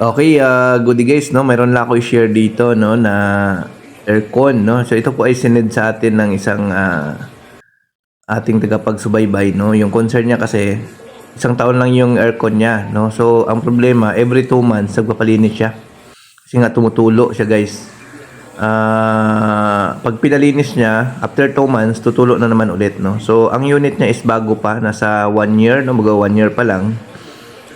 Okay, uh, goody guys, no? Mayroon lang ako i-share dito, no, na aircon, no? So ito po ay sinid sa atin ng isang ah, ating tagapagsubaybay, no? Yung concern niya kasi isang taon lang yung aircon niya, no? So ang problema, every two months nagpapalinis siya. Kasi nga tumutulo siya, guys. Ah, pag pinalinis niya, after 2 months, tutulo na naman ulit, no? So, ang unit niya is bago pa, nasa 1 year, no? Mga 1 year pa lang.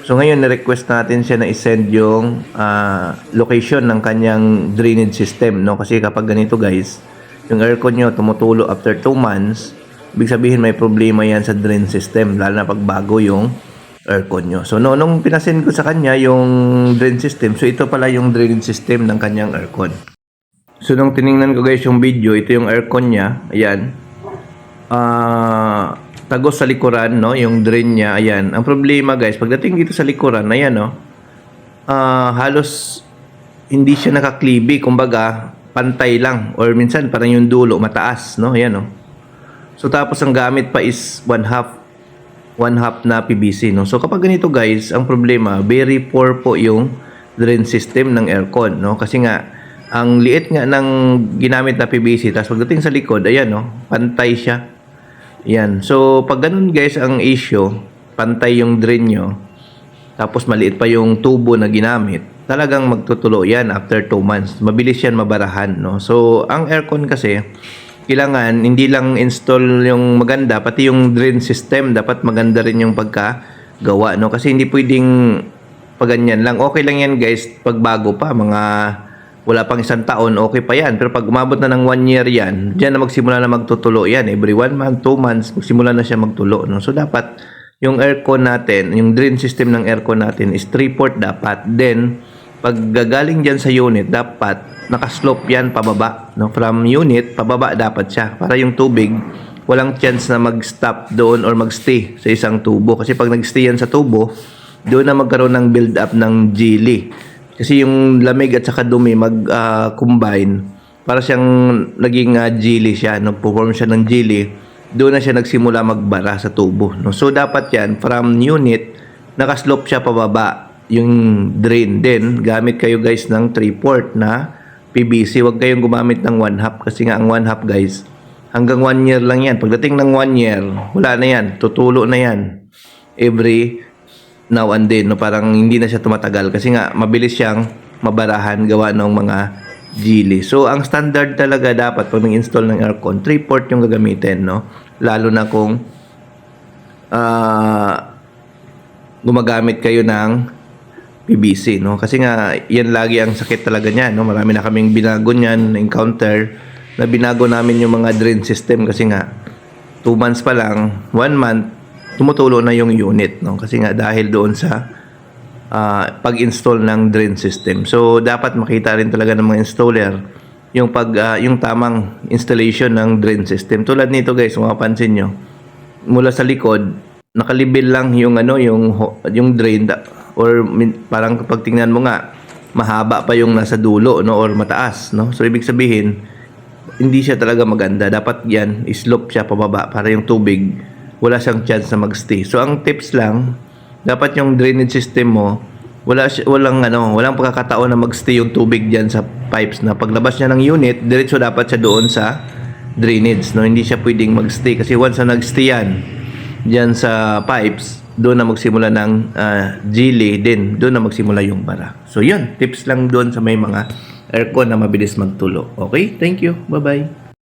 So, ngayon, na-request natin siya na isend yung ah, location ng kanyang drainage system, no? Kasi kapag ganito, guys, yung aircon nyo tumutulo after 2 months, ibig sabihin may problema yan sa drain system, lalo na pag bago yung aircon nyo. So, no, nung pinasend ko sa kanya yung drain system, so ito pala yung drainage system ng kanyang aircon. So, nung tiningnan ko guys yung video, ito yung aircon niya. Ayan. Ah, tagos sa likuran, no? Yung drain niya, ayan. Ang problema guys, pagdating dito sa likuran, ayan, no? Ah, halos hindi siya nakaklibi. Kumbaga, pantay lang. Or minsan, parang yung dulo, mataas, no? Ayan, no? So, tapos ang gamit pa is one half one half na PVC, no? So, kapag ganito guys, ang problema, very poor po yung drain system ng aircon, no? Kasi nga, ang liit nga ng ginamit na PVC, tapos pagdating sa likod, ayan, no? Pantay siya. Yan. So, pag ganun guys, ang issue, pantay yung drain nyo, tapos maliit pa yung tubo na ginamit, talagang magtutulo yan after 2 months. Mabilis yan mabarahan, no? So, ang aircon kasi, kailangan hindi lang install yung maganda, pati yung drain system, dapat maganda rin yung pagkagawa, no? Kasi hindi pwedeng pag ganyan lang. Okay lang yan guys, pag bago pa, mga wala pang isang taon, okay pa yan. Pero pag umabot na ng one year yan, dyan na magsimula na magtutulo yan. Every one month, two months, magsimula na siya magtulo. No? So, dapat yung aircon natin, yung drain system ng aircon natin is 3-port dapat. Then, pag gagaling dyan sa unit, dapat nakaslope yan pababa. No? From unit, pababa dapat siya. Para yung tubig, walang chance na mag-stop doon or mag-stay sa isang tubo. Kasi pag nag-stay yan sa tubo, doon na magkaroon ng build-up ng jelly. Kasi yung lamig at saka dumi mag-combine, para siyang naging ah, jelly siya. No? Perform siya ng jelly. Doon na siya nagsimula magbara sa tubo. No? So, dapat yan, from unit, nakaslope siya pababa yung drain. Then, gamit kayo guys ng 3-port na PVC. Huwag kayong gumamit ng 1 half kasi nga ang 1 half guys, hanggang 1 year lang yan. Pagdating ng 1 year, wala na yan. Tutulo na yan. Every now and then. No? Parang hindi na siya tumatagal kasi nga mabilis siyang mabarahan gawa ng mga gili. So, ang standard talaga dapat pag nag-install ng aircon, 3-port yung gagamitin. No? Lalo na kung ah gumagamit kayo ng PVC, no? Kasi nga, yan lagi ang sakit talaga niya, no? Marami na kaming binago niyan, na-encounter, na binago namin yung mga drain system kasi nga, 2 months pa lang, 1 month, tumutulo na yung unit, no? Kasi nga, dahil doon sa ah, pag-install ng drain system. So, dapat makita rin talaga ng mga installer yung pag ah, yung tamang installation ng drain system. Tulad nito guys, mapapansin nyo, mula sa likod, nakalibil lang yung ano, yung yung drain or parang kapag tingnan mo nga, mahaba pa yung nasa dulo no or mataas no. So ibig sabihin, hindi siya talaga maganda. Dapat yan, slope siya pababa para yung tubig wala siyang chance na magstay. So ang tips lang, dapat yung drainage system mo wala walang ano, walang pagkakataon na magstay yung tubig diyan sa pipes na paglabas niya ng unit, diretso dapat siya doon sa drainage, no? Hindi siya pwedeng magstay kasi once na nagstay yan diyan sa pipes, doon na magsimula ng ah, jelly din, doon na magsimula yung bara. So yun, tips lang doon sa may mga aircon na mabilis magtulo. Okay? Thank you. Bye-bye.